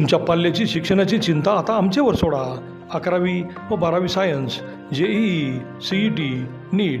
तुमच्या पाल्याची शिक्षणाची चिंता आता आमच्यावर सोडा. अकरावी व बारावी science JEE E T NEET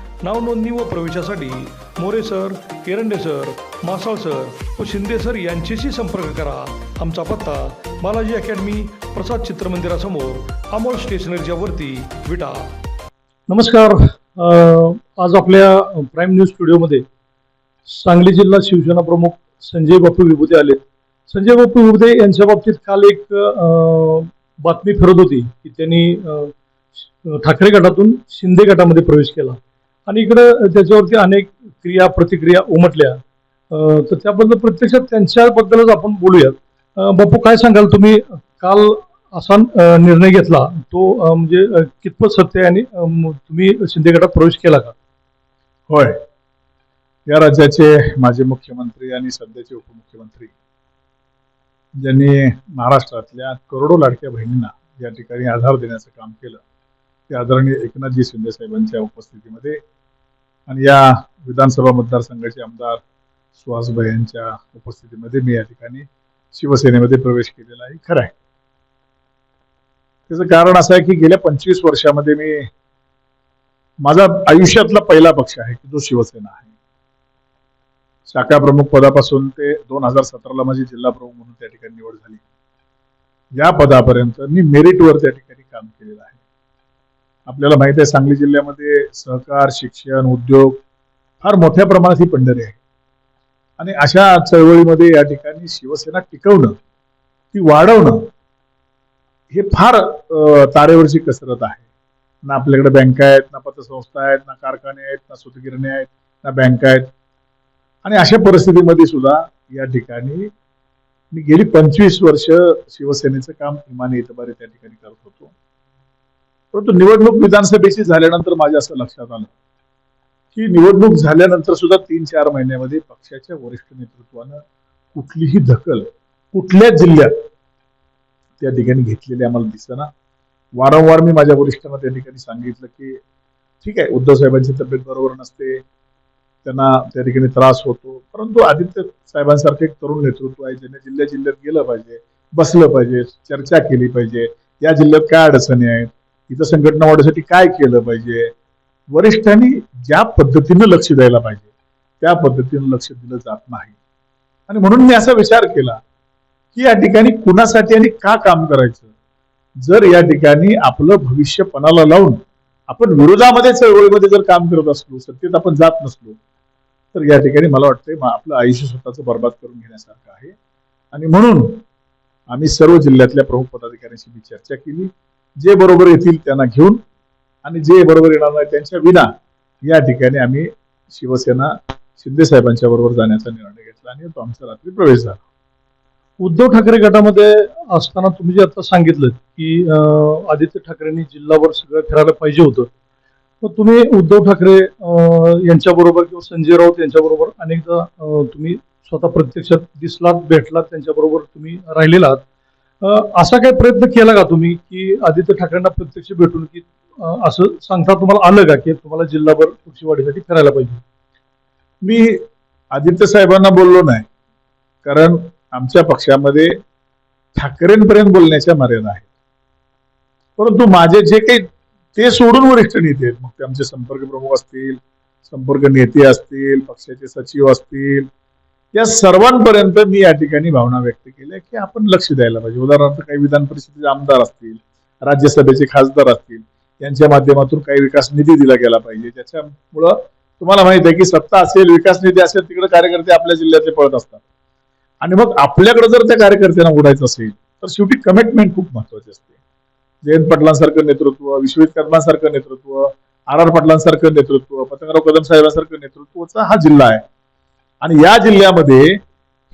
नावनोंदणी व प्रवेशासाठी More sir Erande sir Masal sir व शिंदे सर यांच्याशी संपर्क करा. आमचा पत्ता बालाजी अकॅडमी प्रसाद चित्रमंदिरासमोर अमोल स्टेशनरीच्या वरती विटा. नमस्कार. आज आपल्या प्राईम न्यूज स्टुडिओमध्ये सांगली जिल्हा शिवसेना प्रमुख संजय बापू विभूते आले संजय बापू विभूते यांच्या बाबतीत काल एक बातमी फिरत होती की त्यांनी ठाकरे गटातून शिंदे गटामध्ये प्रवेश केला. आणि इकडं त्याच्यावरती अनेक क्रिया प्रतिक्रिया उमटल्या. तर त्याबद्दल प्रत्यक्षात त्यांच्याबद्दलच आपण बोलूयात. बापू काय सांगाल तुम्ही? काल असा निर्णय घेतला. तो म्हणजे कितपत सत्य आहे आणि तुम्ही शिंदे गटात प्रवेश केला का? होय. या राज्याचे माजी मुख्यमंत्री आणि सध्याचे उपमुख्यमंत्री ज्यांनी महाराष्ट्रातल्या करोडो लाडक्या बहिणींना या ठिकाणी आधार देण्याचं काम केलं ते आदरणीय एकनाथजी शिंदे साहेबांच्या उपस्थितीमध्ये आणि या विधानसभा मतदारसंघाचे आमदार सुहासभाई यांच्या उपस्थितीमध्ये मी या ठिकाणी शिवसेनेमध्ये प्रवेश केलेला आहे. खरं आहे. त्याचं कारण असं आहे की गेल्या पंचवीस वर्षामध्ये मी माझा आयुष्यातला पहिला पक्ष आहे की जो शिवसेना आहे. शाखा प्रमुख पदापासून ते दोन हजार सतराला माझी जिल्हा प्रमुख म्हणून त्या ठिकाणी निवड झाली. या पदापर्यंत मी मेरिटवर त्या ठिकाणी काम केलेलं आहे. आपल्याला माहीत आहे सांगली जिल्ह्यामध्ये सहकार शिक्षण उद्योग फार मोठ्या प्रमाणात ही पंढरी आहे. आणि अशा चळवळीमध्ये या ठिकाणी शिवसेना टिकवणं ती वाढवणं हे फार तारेवरची कसरत आहे. ना आपल्याकडे बँका आहेत ना पतसंस्था आहेत ना कारखाने आहेत ना सुतगिरणे आहेत ना बँका आहेत. आणि अशा परिस्थितीमध्ये सुद्धा या ठिकाणी मी गेली पंचवीस वर्ष शिवसेनेचं काम इमानी इतबारे त्या ठिकाणी करत होतो. परंतु निवडणूक विधानसभेची झाल्यानंतर माझ्या असं लक्षात आलं. की निवडणूक झाल्यानंतर सुद्धा तीन चार महिन्यामध्ये पक्षाच्या वरिष्ठ नेतृत्वानं कुठलीही दखल कुठल्याच जिल्ह्यात त्या ठिकाणी घेतलेली आम्हाला दिसना. वारंवार मी माझ्या वरिष्ठांना त्या ठिकाणी सांगितलं की ठीक आहे उद्धव साहेबांची तब्येत बरोबर नसते. त्यांना त्या ठिकाणी त्रास होतो. परंतु आदित्य साहेबांसारखे एक तरुण नेतृत्व आहे ज्याने जिल्ह्या जिल्ह्यात गेलं पाहिजे बसलं पाहिजे चर्चा केली पाहिजे. या जिल्ह्यात काय अडचणी आहेत? इथं संघटना वाढवण्यासाठी काय केलं पाहिजे? वरिष्ठांनी ज्या पद्धतीनं लक्ष द्यायला पाहिजे त्या पद्धतीनं लक्ष दिलं जात नाही. आणि म्हणून मी असा विचार केला की या ठिकाणी कुणासाठी आणि का काम करायचं? जर या ठिकाणी आपलं भविष्य पणाला लावून आपण विरोधामध्ये चळवळीमध्ये जर काम करत असलो सत्तेत आपण जात नसलो तर या ठिकाणी मला वाटतंय आपलं आयुष्य स्वतःचं बर्बाद करून घेण्यासारखं आहे. आणि म्हणून आम्ही सर्व जिल्ह्यातल्या प्रमुख पदाधिकाऱ्यांशी मी चर्चा केली. जे बरोबर येतील त्यांना घेऊन आणि जे बरोबर येणार नाही त्यांच्या विना या ठिकाणी आम्ही शिवसेना शिंदे साहेबांच्या बरोबर जाण्याचा निर्णय घेतला आणि तो आमचा रात्री प्रवेश झाला. उद्धव ठाकरे गटामध्ये असताना तुम्ही जे आता सांगितलं की आदित्य ठाकरेंनी जिल्हावर सगळं फिरायला पाहिजे होतं. मग तुम्ही उद्धव ठाकरे यांच्याबरोबर किंवा संजय राऊत यांच्याबरोबर अनेकदा तुम्ही स्वतः प्रत्यक्षात दिसलात भेटलात त्यांच्याबरोबर तुम्ही राहिलेला आहात असा काही प्रयत्न केला का तुम्ही की आदित्य ठाकरेंना प्रत्यक्ष भेटून की असं सांगता तुम्हाला आलं का की तुम्हाला जिल्हाभर वाढीसाठी करायला पाहिजे? मी आदित्य साहेबांना बोललो नाही. कारण आमच्या पक्षामध्ये ठाकरेंपर्यंत बोलण्याच्या मर्यादा आहेत. परंतु माझे जे काही ते सोडून वरिष्ठ नेते आहेत. मग ते आमचे संपर्क प्रमुख असतील संपर्क नेते असतील पक्षाचे सचिव असतील या सर्वांपर्यंत मी या ठिकाणी भावना व्यक्त केल्या की आपण लक्ष द्यायला पाहिजे. उदाहरणार्थ काही विधान परिषदेचे आमदार असतील राज्यसभेचे खासदार असतील यांच्या माध्यमातून काही विकास निधी दिला गेला पाहिजे. त्याच्यामुळं तुम्हाला माहीत आहे की सत्ता असेल विकास निधी असेल तिकडे कार्यकर्ते आपल्या जिल्ह्यातले पळत असतात. आणि मग आपल्याकडे जर त्या कार्यकर्त्यांना उडायचं असेल तर शेवटी कमिटमेंट खूप महत्वाची असते. जयंत पाटलांसारखं नेतृत्व विश्वजित कदमांसारखं नेतृत्व आर आर पाटलांसारखं नेतृत्व पतंगराव कदम साहेबांसारखं नेतृत्वचा हा जिल्हा आहे. आणि या जिल्ह्यामध्ये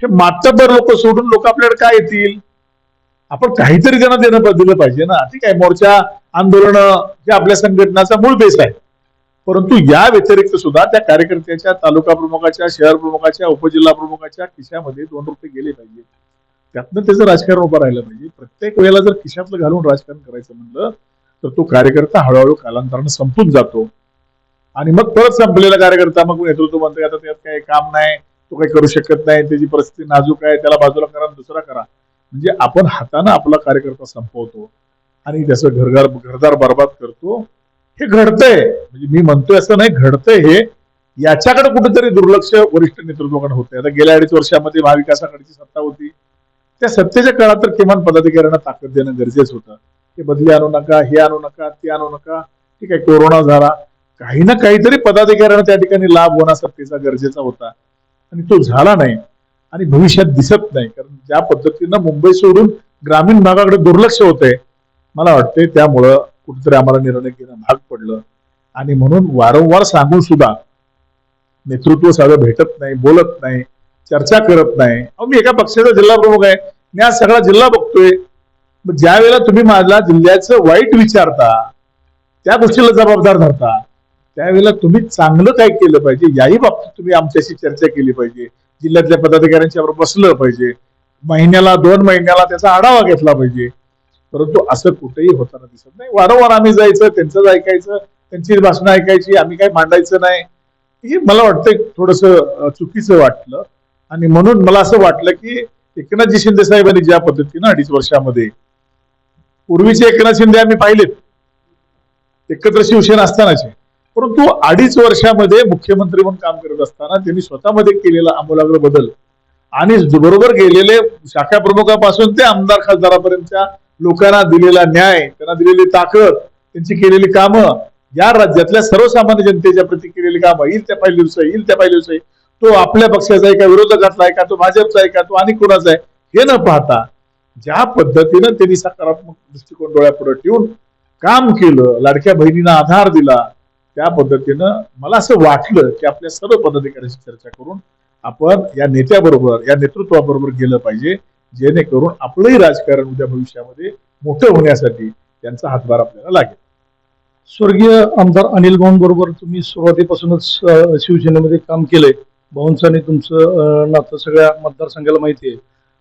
हे मातबर लोक सोडून लोक आपल्याकडे काय येतील? आपण काहीतरी त्यांना देणं दिलं पाहिजे ना. ठीक आहे मोर्चा आंदोलन हे आपल्या संघटनाचा मूळ बेस आहे. परंतु या व्यतिरिक्त सुद्धा त्या कार्यकर्त्याच्या तालुका प्रमुखाच्या शहर प्रमुखाच्या उपजिल्हा प्रमुखाच्या खिशामध्ये दोन रुपये गेले पाहिजे त्यातनं त्याचं राजकारण उभं राहिलं पाहिजे. प्रत्येक वेळेला जर खिशातलं घालून राजकारण करायचं म्हणलं तर तो कार्यकर्ता हळूहळू कालांतरानं संपून जातो. आणि मग परत संपलेला कार्यकर्ता मग नेतृत्व म्हणतो आता त्यात काही काम नाही तो काही करू शकत नाही त्याची परिस्थिती नाजूक आहे त्याला बाजूला करा दुसरा करा. म्हणजे आपण हातानं आपला कार्यकर्ता संपवतो आणि त्याचं घरदार घरदार बर्बाद करतो. हे घडतंय. म्हणजे मी म्हणतोय असं नाही घडतंय हे. याच्याकडे कुठेतरी दुर्लक्ष वरिष्ठ नेतृत्वाकडे होते आता गेल्या अडीच वर्षामध्ये महाविकासाकडची सत्ता होती. त्या सत्तेच्या काळात तर किमान पदाधिकाऱ्यांना ताकद देणं गरजेचं होतं. हे बदली आणू नका हे आणू नका ते आणू नका. ठीक आहे कोरोना झाला. काही ना काहीतरी पदाधिकाऱ्यांना त्या ठिकाणी लाभ होण्यासाठीचा गरजेचा होता. आणि तो झाला नाही. आणि भविष्यात दिसत नाही. कारण ज्या पद्धतीनं मुंबई सोडून ग्रामीण भागाकडे दुर्लक्ष होतंय मला वाटते त्यामुळं कुठेतरी आम्हाला निर्णय घेणं भाग पडलं. आणि म्हणून वारंवार सांगून सुद्धा नेतृत्व साधं भेटत नाही बोलत नाही चर्चा करत नाही. अहो मी एका पक्षाचा जिल्हा प्रमुख आहे. मी आज सगळा जिल्हा बघतोय. मग ज्या वेळेला तुम्ही माझ्या जिल्ह्याचं वाईट विचारता त्या गोष्टीला जबाबदार धरता. त्यावेळेला तुम्ही चांगलं काय केलं पाहिजे? याही बाबतीत तुम्ही आमच्याशी चर्चा केली पाहिजे. जिल्ह्यातल्या पदाधिकाऱ्यांच्या बरोबर बसलं पाहिजे. महिन्याला दोन महिन्याला त्याचा आढावा घेतला पाहिजे. परंतु असं कुठेही होताना दिसत नाही. वारंवार आम्ही जायचं त्यांचंच ऐकायचं त्यांची भाषणं ऐकायची आम्ही काही मांडायचं नाही. हे मला वाटतं थोडस चुकीचं वाटलं. आणि म्हणून मला असं वाटलं की एकनाथजी शिंदे साहेबांनी ज्या पद्धतीनं अडीच वर्षामध्ये पूर्वीचे एकनाथ शिंदे आम्ही पाहिलेत. एकत्र शिवसेना असतानाचे. परंतु अडीच वर्षामध्ये मुख्यमंत्री म्हणून काम करत असताना त्यांनी स्वतःमध्ये केलेला आमूलाग्र बदल आणि बरोबर गेलेले शाखा प्रमुखापासून ते आमदार खासदारापर्यंतच्या लोकांना दिलेला न्याय त्यांना दिलेली ताकद त्यांची केलेली कामं या राज्यातल्या सर्वसामान्य जनतेच्या प्रती केलेली कामं येईल त्या पहिल्या दिवस येईल त्या पहिल्या दिवस तो आपल्या पक्षाचा आहे का विरोधकातला आहे का तो भाजपचा आहे का तो आणि कोणाचा आहे हे न पाहता ज्या पद्धतीनं त्यांनी सकारात्मक दृष्टिकोन डोळ्यापुढे ठेवून काम केलं लाडक्या बहिणींना आधार दिला त्या पद्धतीनं मला असं वाटलं की आपल्या सर्व पदाधिकाऱ्यांशी चर्चा करून आपण या नेत्याबरोबर या नेतृत्वाबरोबर गेलं पाहिजे जेणेकरून आपलंही राजकारण उद्या भविष्यामध्ये मोठं होण्यासाठी त्यांचा हातभार आपल्याला लागेल. स्वर्गीय आमदार अनिल भाऊन बरोबर तुम्ही सुरुवातीपासूनच शिवसेनेमध्ये काम केलंय. भाऊंचं आणि तुमचं नातं सगळ्या मतदारसंघाला माहिती आहे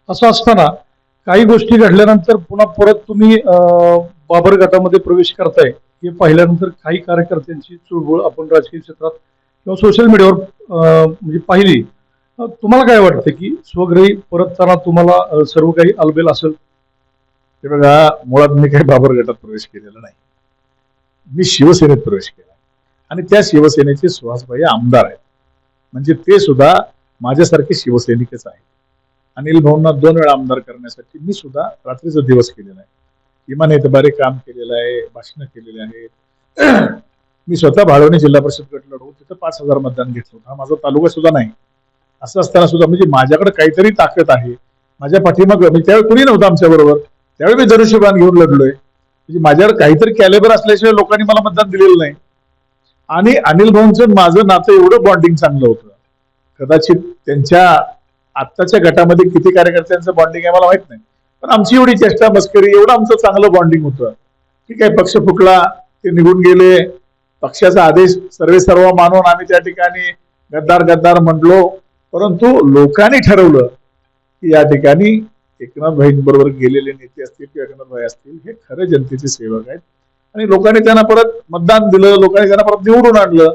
असं असताना काही गोष्टी घडल्यानंतर पुन्हा परत तुम्ही बाबर गटामध्ये प्रवेश करताय. हे पाहिल्यानंतर काही कार्यकर्त्यांची चुळबुळ आपण राजकीय क्षेत्रात किंवा सोशल मीडियावर म्हणजे पाहिली. तुम्हाला काय वाटतं की स्वग्रही परतताना तुम्हाला सर्व काही अलबेल असेल? ते बघा मुळात मी काही बाबर गटात प्रवेश केलेला नाही. मी शिवसेनेत प्रवेश केला आणि त्या शिवसेनेचे सुहासभाई आमदार आहेत. म्हणजे ते सुद्धा माझ्यासारखे शिवसैनिकच आहेत. अनिल भाऊंना दोन वेळा आमदार करण्यासाठी मी सुद्धा रात्रीचा दिवस केलेला आहे. इमान एतबारे काम केलेलं आहे भाषणं केलेली आहेत. मी स्वतः भाळवणी जिल्हा परिषद गट लढवून तिथं पाच हजार मतदान घेतलं होतं. हा माझा तालुका सुद्धा नाही. असं असताना सुद्धा म्हणजे माझ्याकडे काहीतरी ताकद आहे. माझ्या पाठीमाग म्हणजे त्यावेळी कुणी नव्हतं आमच्या बरोबर. त्यावेळी मी धनुष्यबाण घेऊन लढलोय. म्हणजे माझ्याकडे काहीतरी कॅलेबर असल्याशिवाय लोकांनी मला मतदान दिलेलं नाही. आणि अनिल भाऊंचं माझं नातं एवढं बॉन्डिंग चांगलं होतं. कदाचित त्यांच्या आत्ताच्या गटामध्ये किती कार्यकर्त्यांचं बॉन्डिंग आहे मला माहीत नाही. पण आमची एवढी चेष्टा मस्करी एवढं आमचं चांगलं बॉन्डिंग होतं. ठीक आहे पक्ष फुटला ते निघून गेले. पक्षाचा आदेश सर्वे सर्व मानून आम्ही त्या ठिकाणी गद्दार गद्दार म्हणलो परंतु लोकांनी ठरवलं की या ठिकाणी एकनाथ भाईंबरोबर गेलेले नेते असतील किंवा एकनाथ भाई असतील हे खरे जनतेचे सेवक आहेत. आणि लोकांनी त्यांना परत मतदान दिलं लोकांनी त्यांना परत निवडून आणलं.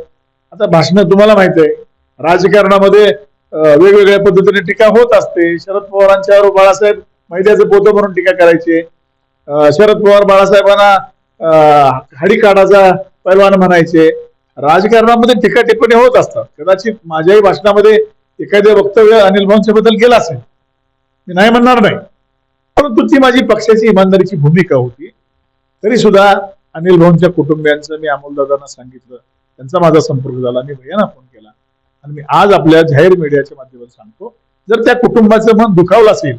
आता भाषण तुम्हाला माहीत आहे राजकारणामध्ये वेगवेगळ्या पद्धतीने टीका होत असते. शरद पवारांच्यावर बाळासाहेब मैद्याचं पोतं म्हणून टीका करायचे. शरद पवार बाळासाहेबांना हाडी काढाचा पैलवान म्हणायचे. राजकारणामध्ये टीका टिप्पणी होत असतात. कदाचित माझ्याही भाषणामध्ये एखादे वक्तव्य अनिल भाऊंच्या बद्दल गेला असेल. मी नाही म्हणणार नाही. परंतु ती माझी पक्षाची इमानदारीची भूमिका होती. तरी सुद्धा अनिल भाऊंच्या कुटुंबियांचं मी अमोलदादांना सांगितलं. त्यांचा माझा संपर्क झाला. मी भैयाना फोन केला. आणि मी आज आपल्या जाहीर मीडियाच्या माध्यमातून सांगतो. जर त्या कुटुंबाचं मन दुखावलं असेल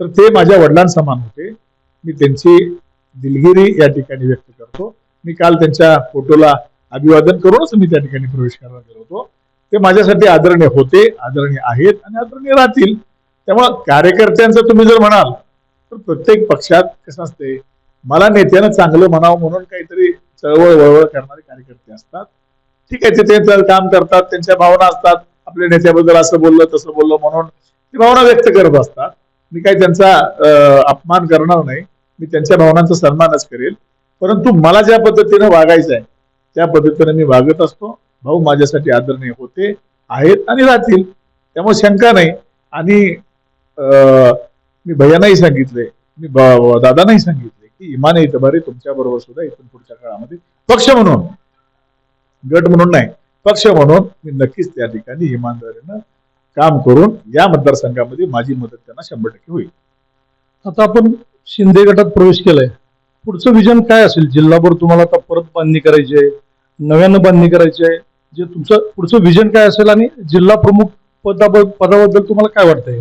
तर ते माझ्या वडिलांसमान होते. मी त्यांची दिलगिरी या ठिकाणी व्यक्त करतो. मी काल त्यांच्या फोटोला अभिवादन करूनच मी त्या ठिकाणी प्रवेश करायला गेलो होतो. ते माझ्यासाठी आदरणीय होते आदरणीय आहेत आणि आदरणीय राहतील. त्यामुळं कार्यकर्त्यांचं तुम्ही जर म्हणाल तर प्रत्येक पक्षात कसं असते मला नेत्यानं चांगलं म्हणावं म्हणून काहीतरी चळवळ वळवळ करणारे कार्यकर्ते असतात. ठीक आहे ते त्यांचं काम करतात त्यांच्या भावना असतात. आपल्या नेत्याबद्दल असं बोललं तसं बोललं म्हणून ती भावना व्यक्त करत असतात. मी काही त्यांचा अपमान करणार नाही. मी त्यांच्या भावनांचा सन्मानच करेल. परंतु मला ज्या पद्धतीनं वागायचं आहे त्या पद्धतीने मी वागत असतो. भाऊ माझ्यासाठी आदरणीय होते आहेत आणि राहतील. त्यामुळे शंका नाही. आणि मी भैयानाही सांगितले मी दादानाही दादांनाही सांगितले की इमाने इतबारे तुमच्या बरोबर सुद्धा इथून पुढच्या काळामध्ये पक्ष म्हणून गट म्हणून नाही पक्ष म्हणून मी नक्कीच त्या ठिकाणी इमानदारीनं काम करून या मतदारसंघामध्ये माझी मदत त्यांना शंभर टक्के होईल. आता आपण शिंदे गटात प्रवेश केलाय. पुढचं विजन काय असेल? जिल्हाभर तुम्हाला आता परत बांधणी करायची आहे नव्यानं बांधणी करायची आहे. जे तुमचं पुढचं विजन काय असेल आणि जिल्हा प्रमुख पदाब- पदाबद्दल तुम्हाला काय वाटतंय?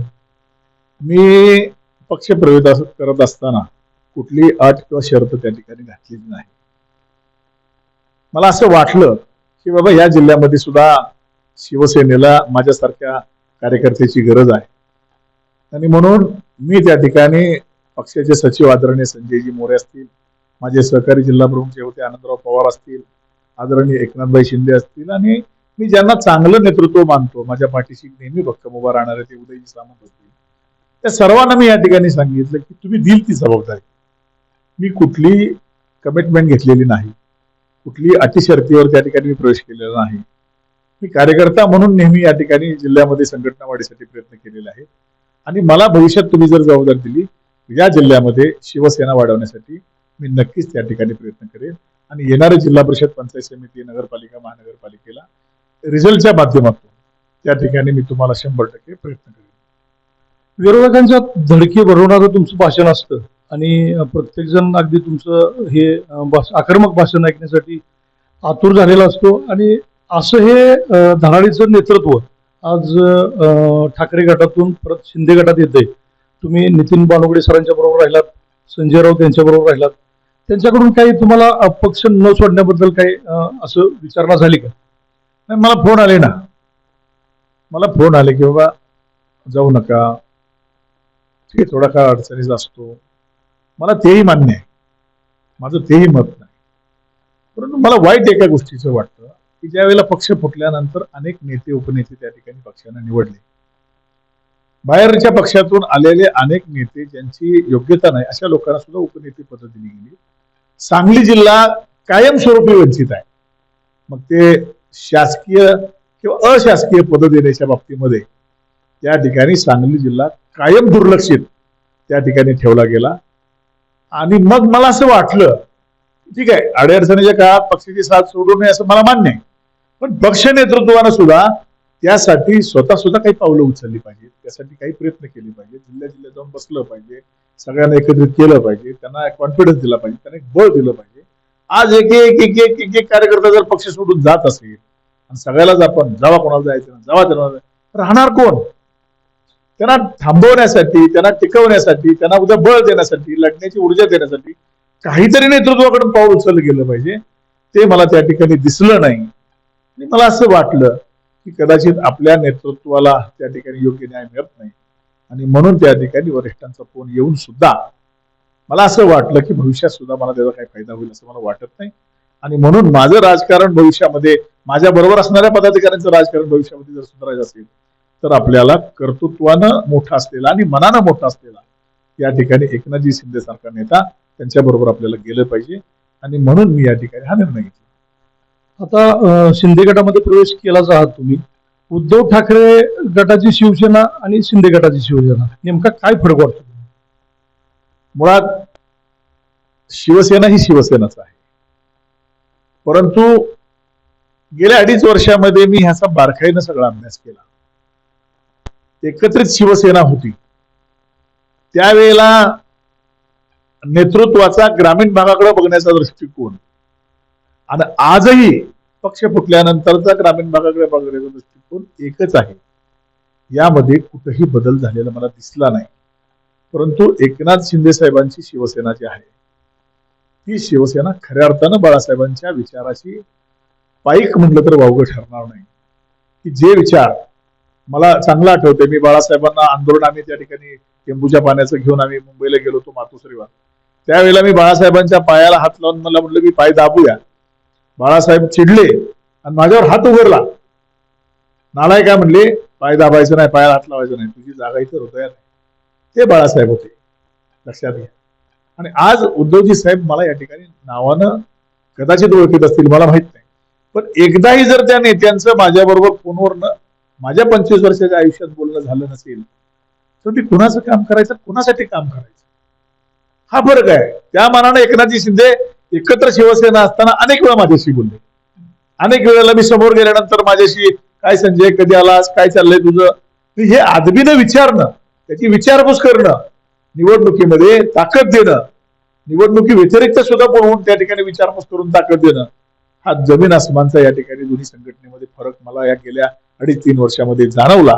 मी पक्ष प्रवेश अस- करत असताना कुठली अट किंवा शर्त त्या ठिकाणी घातलेली नाही. मला असं वाटलं की बाबा या जिल्ह्यामध्ये सुद्धा शिवसेनेला माझ्यासारख्या कार्यकर्त्याची गरज आहे. आणि म्हणून मी त्या ठिकाणी पक्षाचे सचिव आदरणीय संजयजी मोरे असतील माझे सहकारी जिल्हा प्रमुख जे होते आनंदराव पवार असतील आदरणीय एकनाथभाई शिंदे असतील आणि मी ज्यांना चांगलं नेतृत्व मानतो माझ्या पाठीशी नेहमी भक्कम उभा राहणारे ते उदयजी सामंत असतील. त्या सर्वांना मी या ठिकाणी सांगितलं की तुम्ही दिल ती जबाबदारी. मी कुठली कमिटमेंट घेतलेली नाही. कुठली अटी शर्तीवर त्या ठिकाणी मी प्रवेश केलेला नाही. मी कार्यकर्ता म्हणून नेहमी या ठिकाणी जिल्ह्यामध्ये संघटना वाढीसाठी प्रयत्न केलेले आहेत. आणि मला भविष्यात तुम्ही जर जबाबदारी दिली या जिल्ह्यामध्ये शिवसेना वाढवण्यासाठी मी नक्कीच त्या ठिकाणी प्रयत्न करेन. आणि येणारे जिल्हा परिषद पंचायत समिती नगरपालिका महानगरपालिकेला रिझल्टच्या माध्यमातून त्या ठिकाणी मी तुम्हाला शंभर टक्के प्रयत्न करेन. विरोधकांच्या धडकी भरवणारं तुमचं भाषण असतं आणि प्रत्येक जण अगदी तुमचं हे भाष- आक्रमक भाषण ऐकण्यासाठी आतुर झालेला असतो. आणि असं हे धनाडीचं धडाडीचं नेतृत्व आज ठाकरे गटातून परत शिंदे गटात येते तुम्ही नितीन बानोगडे सरांच्या बरोबर राहिलात संजय राऊत यांच्या बरोबर राहिलात. त्यांच्याकडून काही तुम्हाला पक्ष न सोडण्याबद्दल काही असं विचारणा झाली का? नाही मला फोन आले ना. मला फोन आले की बाबा जाऊ नका. ठीक आहे थोडा काळ अडचणीचा असतो. मला तेही मान्य आहे. माझं तेही मत नाही. परंतु मला वाईट एका गोष्टीचं वाटतं. की ज्या वेळेला पक्ष फुटल्यानंतर अनेक नेते उपनेते त्या ठिकाणी पक्षाने निवडले. बाहेरच्या पक्षातून आलेले अनेक नेते ज्यांची योग्यता नाही अशा लोकांना सुद्धा उपनेते पद दिली गेली. सांगली जिल्हा कायमस्वरूपी वंचित आहे. मग ते शासकीय किंवा अशासकीय पद देण्याच्या बाबतीमध्ये त्या ठिकाणी सांगली जिल्हा कायम दुर्लक्षित त्या ठिकाणी ठेवला गेला. आणि मग मला असं वाटलं ठीक आहे अडीअडचणीच्या काळात पक्षाची साथ सोडू नये असं मला मान्य आहे. पण पक्ष नेतृत्वानं सुद्धा त्यासाठी स्वतः सुद्धा काही पावलं उचलली पाहिजे त्यासाठी काही प्रयत्न केले पाहिजे जिल्ह्या जिल्ह्यात जाऊन बसलं पाहिजे. सगळ्यांना एकत्रित केलं पाहिजे. त्यांना कॉन्फिडन्स दिला पाहिजे. त्यांना एक बळ दिलं पाहिजे. आज एक एक एक एक एक एक कार्यकर्ता जर पक्ष सोडून जात असेल आणि सगळ्यालाच आपण जावा कोणाला जायचं जावा त्यांना राहणार कोण? त्यांना थांबवण्यासाठी त्यांना टिकवण्यासाठी त्यांना उद्या बळ देण्यासाठी लढण्याची ऊर्जा देण्यासाठी काहीतरी नेतृत्वाकडून पाऊल उचललं गेलं पाहिजे. ते मला त्या ठिकाणी दिसलं नाही. आणि मला असं वाटलं की कदाचित आपल्या नेतृत्वाला त्या ठिकाणी योग्य न्याय मिळत नाही. आणि म्हणून त्या ठिकाणी वरिष्ठांचा फोन येऊन सुद्धा मला असं वाटलं की भविष्यात सुद्धा मला त्याचा काही फायदा होईल असं मला वाटत नाही. आणि म्हणून माझं राजकारण भविष्यामध्ये माझ्या बरोबर असणाऱ्या पदाधिकाऱ्यांचं राजकारण भविष्यामध्ये जर सुधारायचं असेल तर आपल्याला कर्तृत्वानं मोठा असलेला आणि मनानं मोठा असलेला या ठिकाणी एकनाथजी शिंदे सारखा नेता त्यांच्या बरोबर आपल्याला गेलं पाहिजे. आणि म्हणून मी या ठिकाणी हा निर्णय घेतला. आता शिंदे गटामध्ये प्रवेश केलाच आहात तुम्ही. उद्धव ठाकरे गटाची शिवसेना आणि शिंदे गटाची शिवसेना. नेमका काय फरक वाटतो? मुळात शिवसेना ही शिवसेनाच आहे. परंतु गेल्या अडीच वर्षामध्ये मी ह्याचा बारकाईनं सगळा अभ्यास केला. एकत्रित शिवसेना होती. त्यावेळेला नेतृत्वाचा ग्रामीण भागाकडे बघण्याचा दृष्टिकोन. आणि आजही पक्ष फुटल्यानंतरचा ग्रामीण भागाकडे बघण्याचा दृष्टिकोन एकच आहे. यामध्ये कुठेही बदल झालेला मला दिसला नाही. परंतु एकनाथ शिंदे साहेबांची शिवसेना जी आहे ती शिवसेना खऱ्या अर्थानं बाळासाहेबांच्या विचाराची पाईक म्हटलं तर वावगं ठरणार नाही. की जे विचार मला चांगलं आठवते मी बाळासाहेबांना आंदोलन आम्ही त्या ठिकाणी टेंबूच्या पाण्याचं घेऊन आम्ही मुंबईला गेलो होतो मातोश्रीवर. त्यावेळेला मी बाळासाहेबांच्या पायाला हात लावून मला म्हटलं मी पाय दाबूया. बाळासाहेब चिडले आणि माझ्यावर हात उघडला. नालाय काय म्हणले पाय दाबायचं नाही पायाला हात लावायचं नाही तुझी जागा इथं हृदयात ते बाळासाहेब होते. लक्षात घ्या. आणि आज उद्धवजी साहेब मला या ठिकाणी नावानं कदाचित ओळखीत असतील मला माहीत नाही. पण एकदाही जर त्या नेत्यांचं माझ्याबरोबर फोनवरनं माझ्या पंचवीस वर्षाच्या आयुष्यात बोलणं झालं नसेल तर मी कुणाचं काम करायचं? कुणासाठी काम करायचं? हा फरक आहे. त्या मानाने एकनाथजी शिंदे एकत्र शिवसेना असताना अनेक वेळा माझ्याशी बोलले. अनेक वेळेला मी समोर गेल्यानंतर माझ्याशी काय संजय कधी आलास काय चाललंय तुझं? हे आदबीनं विचारणं त्याची विचारपूस करणं निवडणुकीमध्ये ताकद देणं निवडणुकी व्यतिरिक्त सुद्धा बोलवून त्या ठिकाणी विचारपूस करून ताकद देणं हा जमीन आसमानचा या ठिकाणी दोन्ही संघटनेमध्ये फरक मला या गेल्या अडीच तीन वर्षामध्ये जाणवला.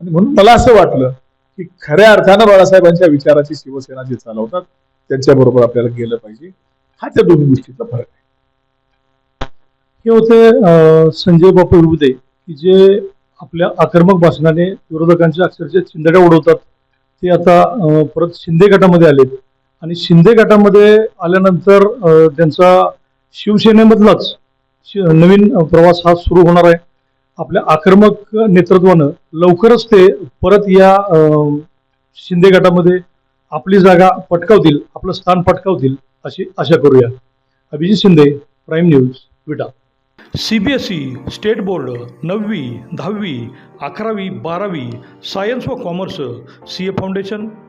आणि म्हणून मला असं वाटलं की खऱ्या अर्थानं बाळासाहेबांच्या विचाराची शिवसेना जे चालवतात त्यांच्याबरोबर आपल्याला गेलं पाहिजे. हा त्या दोन्ही गोष्टीचा फरक आहे. हे होते संजय बापू विरुदे की जे आपल्या आक्रमक भाषणाने विरोधकांच्या अक्षरशः चिंदड्या उडवतात. ते आता परत शिंदे गटामध्ये आलेत. आणि शिंदे गटामध्ये आल्यानंतर त्यांचा शिवसेनेमधलाच शि- नवीन प्रवास हा सुरू होणार आहे. आपल्या आक्रमक नेतृत्वानं लवकरच ते परत या शिंदे गटामध्ये आपली जागा पटकावतील आपलं स्थान पटकावतील अशी आशा करूया. Abhijit Shinde prime news Vita. C B S E state board नववी दहावी अकरावी बारावी सायन्स व commerce C A foundation